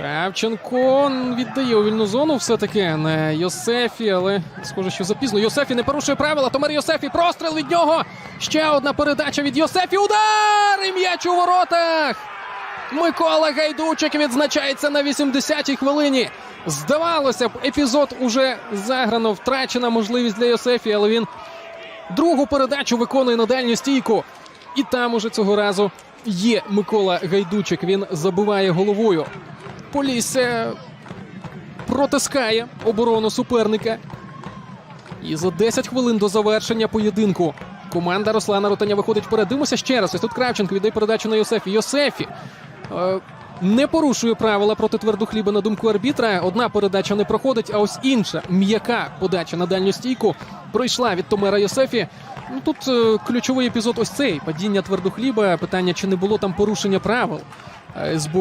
Кравченко віддає у вільну зону все-таки не Йосефі, але схоже, що запізно. Йосефі не порушує правила. Томер Йосефі простріл від нього. Ще одна передача від Йосефі. Удар! І м'яч у воротах. Микола Гайдучик відзначається на 80-й хвилині. Здавалося б, епізод уже заграно, втрачена можливість для Йосефі, але він другу передачу виконує на дальню стійку. І там уже цього разу є Микола Гайдучик. Він забиває головою. Полісся протискає оборону суперника. І за 10 хвилин до завершення поєдинку команда Руслана Ротаня виходить вперед. Дивимося ще раз. Ось тут Кравченко віддає передачу на Йосефі. Йосефі е, не порушує правила проти твердохліба на думку арбітра. Одна передача не проходить, а ось інша м'яка подача на дальню стійку пройшла від Томера Йосефі. Ну тут е, ключовий епізод ось цей падіння твердохліба. Питання, чи не було там порушення правил е, з боку